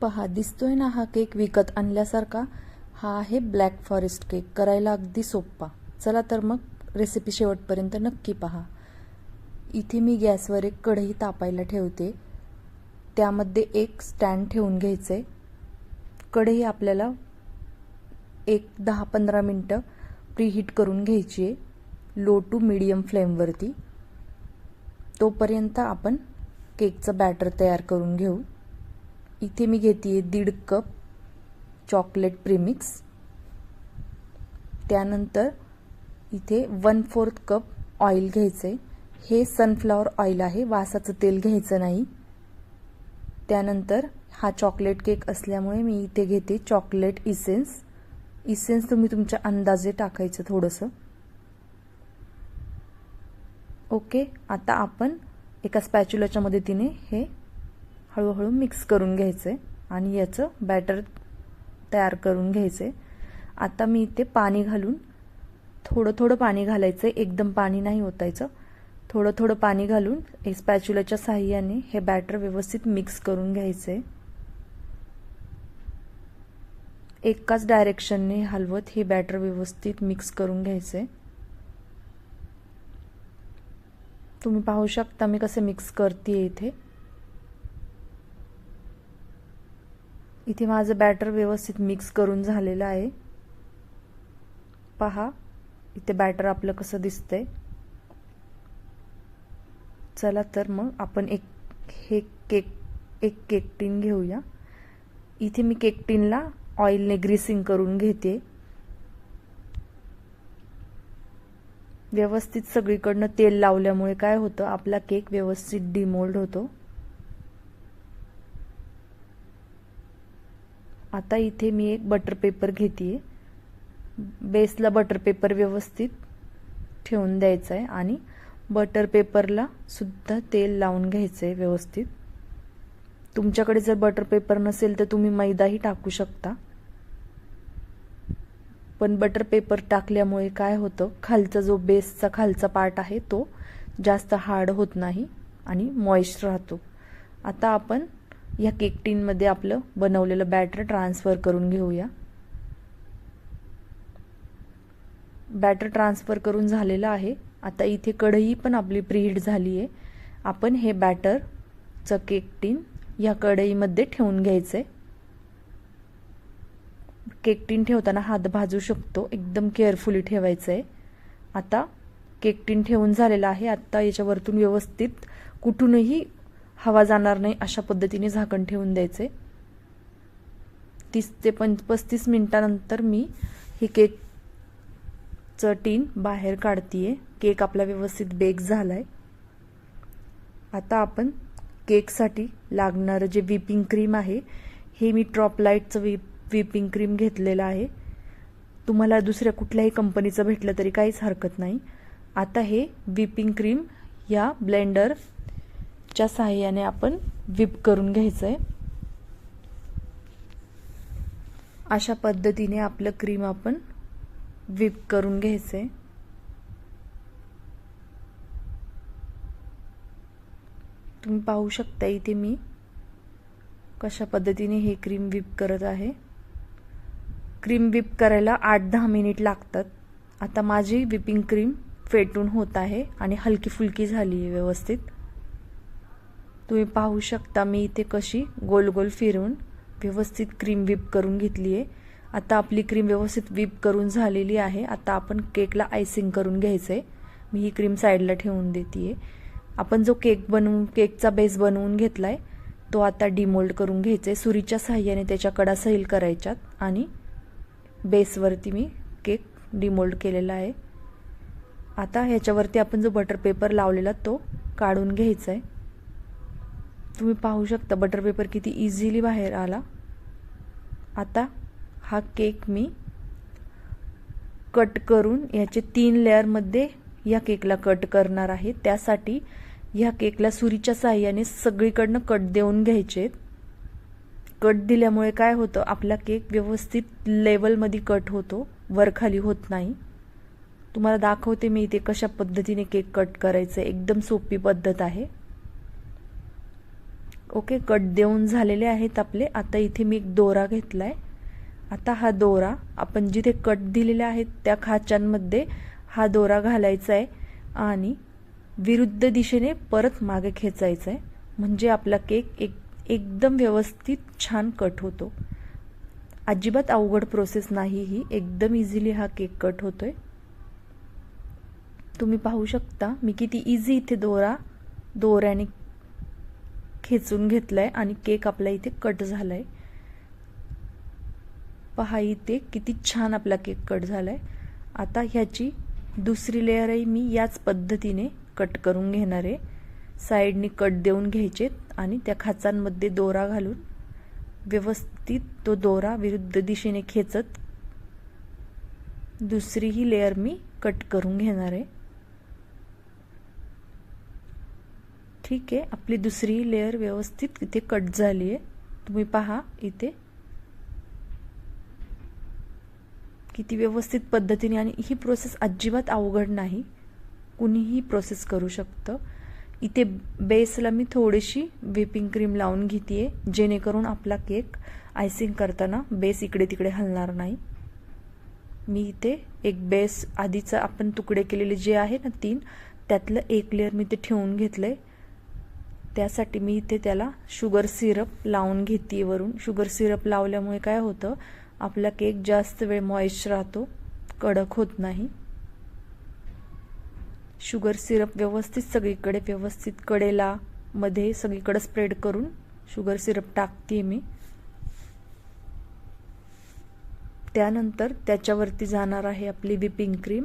पहा दिसतोय ना हा केक विकत आणल्यासारखा? हा आहे ब्लॅक फॉरेस्ट केक करायला अगदी सोप्पा. चला तर मग रेसिपी शेवटपर्यंत नक्की पहा. इथे मी गॅसवर एक कढई तापायला ठेवते. त्यामध्ये एक स्टँड ठेवून घ्यायचे. कढई आपल्याला एक दहा पंधरा मिनटं प्रीहीट करून घ्यायची आहे लो टू मिडियम फ्लेमवरती. तोपर्यंत आपण केकचं बॅटर तयार करून घेऊ. इथे मी घेते दीड कप चॉकलेट प्रीमिक्स त्यानंतर इथे वन फोर्थ कप ऑइल घ्यायचं आहे हे सनफ्लॉवर ऑइल आहे वासाचं तेल घ्यायचं नाही. त्यानंतर हा चॉकलेट केक असल्यामुळे मी इथे घेते चॉकलेट इसेन्स इसेन्स तुम्ही तुमच्या अंदाजे टाकायचं थोडंसं. ओके आता आपण एका स्पॅच्युलाच्या मदतीने हे हळूहळू मिक्स करून घ्यायचं आहे आणि याचं बॅटर तयार करून घ्यायचं. आहे आता मी इथे पाणी घालून थोडं थोडं पाणी घालायचं आहे एकदम पाणी नाही ओतायचं. थोडं थोडं पाणी घालून हे स्पॅच्युलाच्या साह्याने हे बॅटर व्यवस्थित मिक्स करून घ्यायचं. आहे एकाच डायरेक्शनने हलवत हे बॅटर व्यवस्थित मिक्स करून घ्यायचं. आहे तुम्ही पाहू शकता मी कसे मिक्स करते इथे. इथे माझं बॅटर व्यवस्थित मिक्स करून झालेलं आहे. पहा इथे बॅटर आपलं कसं दिसतंय. चला तर मग आपण एक हे केक एक केक टीन घेऊया. इथे मी केक टीनला ऑइलने ग्रीसिंग करून घेते. व्यवस्थित सगळीकडनं तेल लावल्यामुळे काय होतं आपला केक व्यवस्थित डिमोल्ड होतो. आता इथे मी एक बटर पेपर घेते बेसला बटर पेपर व्यवस्थित ठेवून द्यायचं आहे आणि बटर पेपरला सुद्धा तेल लावून घ्यायचं आहे व्यवस्थित. तुमच्याकडे जर बटर पेपर नसेल तर तुम्ही मैदाही टाकू शकता. पण बटर पेपर टाकल्यामुळे काय होतं? खालचा जो बेसचा खालचा पार्ट आहे तो जास्त हार्ड होत नाही आणि मॉइस्ट राहतो. आता आपण या केक टीनमध्ये आपलं बनवलेलं बॅटर ट्रान्सफर करून घेऊया. बॅटर ट्रान्सफर करून झालेलं आहे. आता इथे कढई पण आपली प्रीहीट झाली आहे आपण हे बॅटरचं केक टीन या कढईमध्ये ठेवून घ्यायचं आहे केक टीन ठेवताना हात भाजू शकतो. एकदम केअरफुली ठेवायचं आहे आता केक टीन ठेवून झालेला आहे. आता याच्यावरतून व्यवस्थित कुठूनही हवा जाणार नाही अशा पद्धतीने झाकण ठेवून द्यायचे. तीस ते पं पस्तीस मिनटानंतर मी ही केकचं टीन बाहेर काढतीये. केक आपला व्यवस्थित बेक झाला आहे आता आपण केकसाठी लागणारं जे व्हिपिंग क्रीम आहे हे मी ट्रॉप लाईटचं व्हिप व्हिपिंग क्रीम घेतलेलं आहे. तुम्हाला दुसऱ्या कुठल्याही कंपनीचं भेटलं तरी काहीच हरकत नाही. आता हे व्हिपिंग क्रीम या ब्लेंडर च्या सहाय्याने आपण व्हिप करून घ्यायचं आहे अशा पद्धतीने आपलं क्रीम आपण विप करून घ्यायचं आहे तुम्ही पाहू शकता इथे मी कशा पद्धतीने हे क्रीम विप करत आहे. क्रीम विप करायला आठ दहा मिनिट लागतात. आता माझी व्हिपिंग क्रीम फेटून होत आहे आणि हलकी फुलकी झाली आहे व्यवस्थित. तुम्ही पाहू शकता मी इथे कशी गोल गोल फिरून व्यवस्थित क्रीम व्हिप करून घेतली आहे. आता आपली क्रीम व्यवस्थित व्हिप करून झालेली आहे. आता आपण केकला आयसिंग करून घ्यायचं आहे मी ही क्रीम साईडला ठेवून देते आहे आपण जो केक बनवून केकचा बेस बनवून घेतला आहे तो आता डिमोल्ड करून घ्यायचा आहे सुरीच्या साह्याने त्याच्या कडा सैल करायच्यात आणि बेसवरती मी केक डिमोल्ड केलेला आहे. आता ह्याच्यावरती आपण जो बटर पेपर लावलेला तो काढून घ्यायचा आहे तुम्ही पाहू शकता बटर पेपर किती इझिली बाहेर आला. आता हा केक मी कट करून याचे तीन लेअरमध्ये या केकला कट करणार आहे. त्यासाठी ह्या केकला सुरीच्या साह्याने सगळीकडनं कट देऊन घ्यायचे. कट दिल्यामुळे काय होतं? आपला केक व्यवस्थित लेवलमध्ये कट होतो. वरखाली होत नाही. तुम्हाला दाखवते मी इथे कशा पद्धतीने केक कट करायचं. एकदम सोपी पद्धत आहे. ओके कट देऊन झालेले आहेत आपले. आता इथे मी एक दोरा घेतला आहे आता हा दोरा आपण जिथे कट दिलेले आहेत त्या खाचांमध्ये हा दोरा घालायचा आहे आणि विरुद्ध दिशेने परत मागे खेचायचा आहे म्हणजे आपला केक एक एकदम व्यवस्थित छान कट होतो. अजिबात अवघड प्रोसेस नाही ही. एकदम इझिली हा केक कट होतोय. तुम्ही पाहू शकता. मी किती इझी इथे दोरा दोऱ्याने खेचून घेतलाय आणि केक आपला इथे कट झालाय. पहा इथे किती छान आपला केक कट झालाय. आता ह्याची दुसरी लेअरही मी याच पद्धतीने कट करून घेणार आहे. साईडनी कट देऊन घ्यायचे आणि त्या खाचांमध्ये दोरा घालून व्यवस्थित तो दोरा विरुद्ध दिशेने खेचत दुसरीही लेअर मी कट करून घेणार आहे. ठीक आहे. आपली दुसरी लेअर व्यवस्थित इथे कट झाली आहे. तुम्ही पहा इथे. किती व्यवस्थित पद्धतीने आणि ही प्रोसेस अजिबात अवघड नाही. कुणीही प्रोसेस करू शकतं. इथे बेसला मी थोडीशी व्हिपिंग क्रीम लावून घेते जेणेकरून आपला केक आयसिंग करताना बेस इकडे तिकडे हलणार नाही. मी इथे एक बेस आधीचं आपण तुकडे केलेले जे आहे ना तीन त्यातलं एक लेअर मी ते ठेवून घेतलं आहे त्यासाठी मी इथे त्याला शुगर सिरप लावून घेते वरून. शुगर सिरप लावल्यामुळे काय होतं आपला केक जास्त वेळ मॉइश्च राहतो कडक होत नाही. शुगर सिरप व्यवस्थित सगळीकडे व्यवस्थित कडेला मध्ये सगळीकडे स्प्रेड करून शुगर सिरप टाकते मी. त्यानंतर त्याच्यावरती जाणार आहे आपली विपिंग क्रीम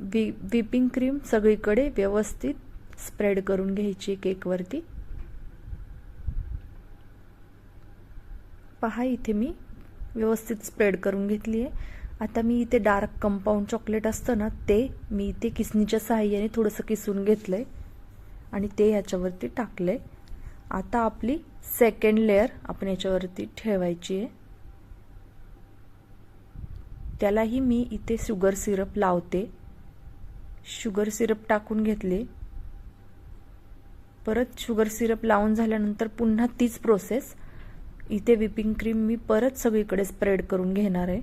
वि विपिंग क्रीम सगळीकडे व्यवस्थित स्प्रेड करून घ्यायची केकवरती. पहा इथे मी व्यवस्थित स्प्रेड करून घेतली आहे आता मी इथे डार्क कंपाऊंड चॉकलेट असतं ना ते मी इथे किसनीच्या सहाय्याने थोडंसं किसून घेतलं आहे आणि ते याच्यावरती टाकलं आहे आता आपली सेकंड लेअर आपण याच्यावरती ठेवायची आहे त्यालाही मी इथे शुगर सिरप लावते. शुगर सिरप टाकून घेतले. परत शुगर सिरप लावून झाल्यानंतर पुन्हा तीच प्रोसेस इथे विपिंग क्रीम मी परत सगळीकडे स्प्रेड करून घेणार आहे.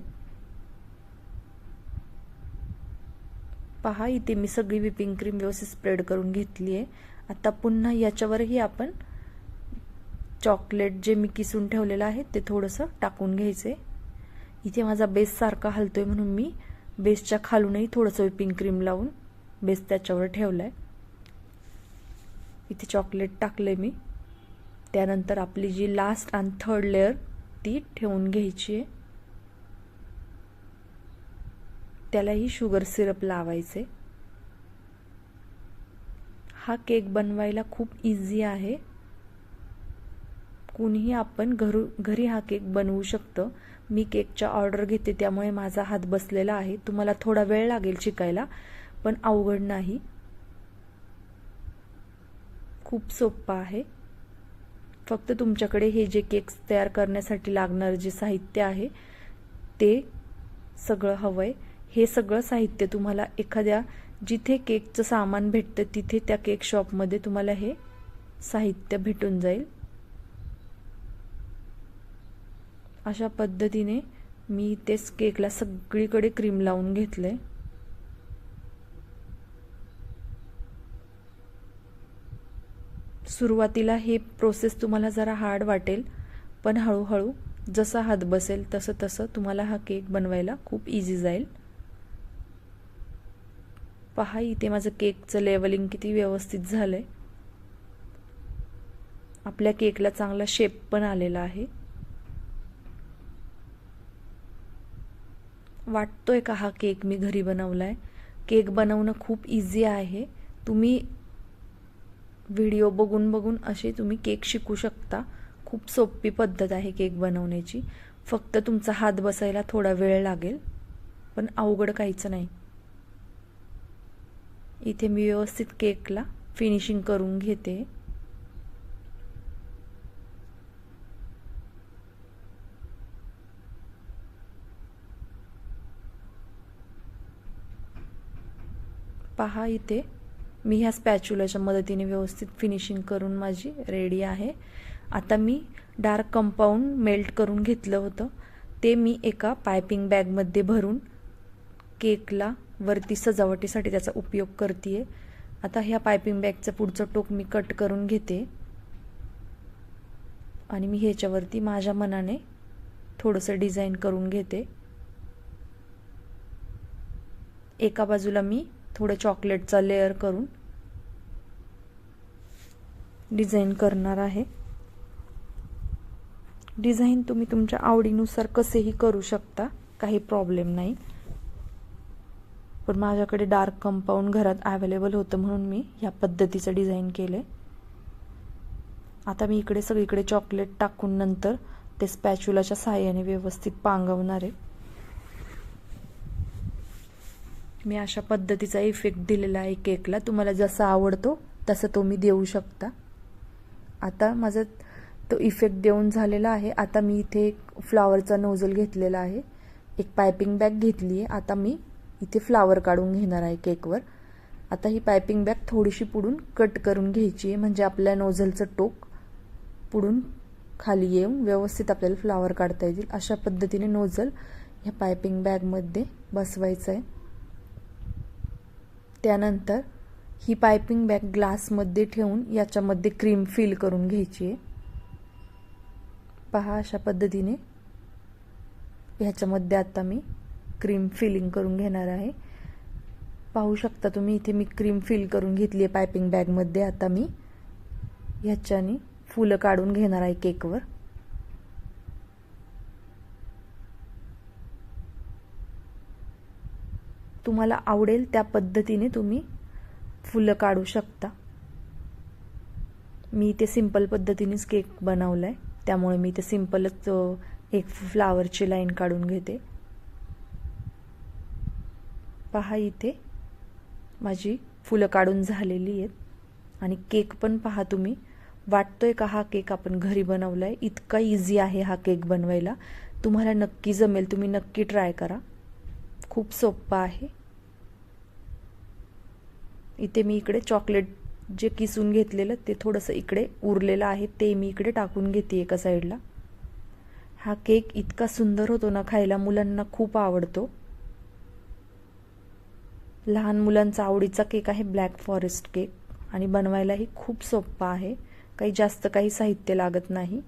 पहा इथे मी सगळी विपिंग क्रीम व्यवस्थित स्प्रेड करून घेतली आहे. आता पुन्हा याच्यावरही आपण चॉकलेट जे मी किसून ठेवलेलं आहे ते थोडंसं टाकून घ्यायचं इथे माझा बेस सारखा हलतोय म्हणून मी बेसच्या खालूनही थोडंसं विपिंग क्रीम लावून बेस त्याच्यावर ठेवला आहे इथे चॉकलेट टाकले मी. त्यानंतर आपली जी लास्ट आणि थर्ड लेअर ती ठेवून घ्यायची आहे. त्यालाही शुगर सिरप लावायचे. हा केक बनवायला खूप इझी आहे. कुणीही आपण घरू घरी हा केक बनवू शकतं. मी केकच्या ऑर्डर घेते त्यामुळे माझा हात बसलेला आहे. तुम्हाला थोडा वेळ लागेल शिकायला पण अवघड नाही. खूप सोप्पा आहे. फक्त तुमच्याकडे हे जे केक्स तयार करण्यासाठी लागणारं जे साहित्य आहे ते सगळं हवं आहे हे सगळं साहित्य तुम्हाला एखाद्या जिथे केकचं सामान भेटतं तिथे त्या केक शॉपमध्ये तुम्हाला हे साहित्य भेटून जाईल. अशा पद्धतीने मी तेच केकला सगळीकडे क्रीम लावून घेतलं आहे सुरुवातीला हे प्रोसेस तुम्हाला जरा हार्ड वाटेल पण हळूहळू जसा हात बसेल तसं तसं तुम्हाला हा केक बनवायला खूप इझी जाईल. पहा इथे माझं केकचं लेवलिंग किती व्यवस्थित झालंय. आपल्या केकला चांगला शेप पण आलेला आहे. वाटतोय का हा केक मी घरी बनवलाय? केक बनवणं खूप इझी आहे. तुम्ही व्हिडिओ बघून बघून असे तुम्ही केक शिकू शकता. खूप सोपी पद्धत आहे केक बनवण्याची. फक्त तुमचा हात बसायला थोडा वेळ लागेल. पण अवघड काहीच नाही. इथे मी व्यवस्थित केकला फिनिशिंग करून घेते. पहा इथे. मी ह्या स्पॅच्युलाच्या मदतीने व्यवस्थित फिनिशिंग करून माझी रेडी आहे. आता मी डार्क कंपाऊंड मेल्ट करून घेतलं होतं. ते मी एका पायपिंग बॅगमध्ये भरून केकला वरती सजावटीसाठी त्याचा उपयोग करते आता ह्या पायपिंग बॅगचं पुढचं टोक मी कट करून घेते. आणि मी ह्याच्यावरती माझ्या मनाने थोडंसं डिझाईन करून घेते. एका बाजूला मी थोडं चॉकलेटचा लेअर करून डिझाईन करणार आहे. डिझाईन तुम्ही तुमच्या आवडीनुसार कसेही करू शकता काही प्रॉब्लेम नाही. पण माझ्याकडे डार्क कंपाऊंड घरात अवेलेबल होतं म्हणून मी ह्या पद्धतीचं डिझाईन केलं आता मी इकडे सगळीकडे चॉकलेट टाकून नंतर ते स्पॅच्युलाच्या सहाय्याने व्यवस्थित पांगवणार आहे. मी अशा पद्धतीचा इफेक्ट दिलेला आहे केकला. तुम्हाला जसा आवडतो तसं तो मी देऊ शकता. आता माझा तो इफेक्ट देऊन झालेला आहे. आता मी इथे एक फ्लावरचा नोझल घेतलेला आहे. एक पायपिंग बॅग घेतली आहे. आता मी इथे फ्लावर काढून घेणार आहे केकवर आता ही पायपिंग बॅग थोडीशी पुढून कट करून घ्यायची आहे. म्हणजे आपल्या नोझलचं टोक पुढून खाली येऊन व्यवस्थित आपल्याला फ्लावर काढता येतील. अशा पद्धतीने नोझल ह्या पायपिंग बॅगमध्ये बसवायचं आहे. त्यानंतर ही पायपिंग बॅग ग्लासमध्ये ठेवून याच्यामध्ये क्रीम फिल करून घ्यायची आहे. पहा अशा पद्धतीने. ह्याच्यामध्ये आता मी क्रीम फिलिंग करून घेणार आहे. पाहू शकता तुम्ही इथे मी क्रीम फिल करून घेतली आहे पायपिंग बॅगमध्ये. आता मी ह्याच्याने फुलं काढून घेणार आहे केकवर. तुम्हाला आवडेल त्या पद्धतीने तुम्ही फुलं काढू शकता. मी इथे सिंपल पद्धतीनेच केक बनवला आहे त्यामुळे मी ते सिंपलच एक फ्लावरची लाईन काढून घेते. पहा इथे माझी फुलं काढून झालेली आहेत. आणि केक पण पहा तुम्ही. वाटतोय का हा केक आपण घरी बनवला आहे इतका इझी आहे हा केक बनवायला. तुम्हाला नक्की जमेल तुम्ही नक्की ट्राय करा. खूप सोप्पा आहे. इथे मी इकडे चॉकलेट जे किसून घेतलेलं ते थोडंसं इकडे उरलेलं आहे ते मी इकडे टाकून घेते एका साईडला हा केक इतका सुंदर होतो ना खायला मुलांना खूप आवडतो. लहान मुलांचा आवडीचा केक आहे ब्लॅक फॉरेस्ट केक आणि बनवायलाही खूप सोप्पा आहे. काही जास्त काही साहित्य लागत नाही.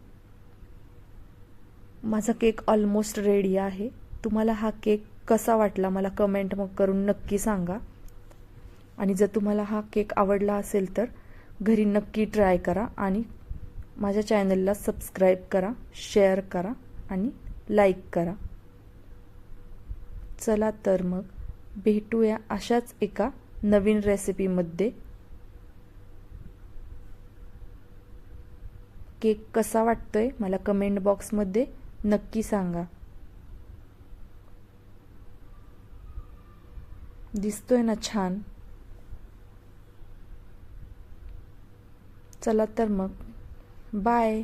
माझा केक ऑलमोस्ट रेडी आहे. तुम्हाला हा केक कसा वाटला मला कमेंट मग करून नक्की सांगा. आणि जर तुम्हाला हा केक आवडला असेल तर घरी नक्की ट्राय करा आणि माझ्या चॅनलला सबस्क्राईब करा शेअर करा आणि लाईक करा. चला तर मग भेटूया अशाच एका नवीन रेसिपीमध्ये. केक कसा वाटतोय मला कमेंट बॉक्समध्ये नक्की सांगा. दिसतोय ना छान? चला तर मग. बाय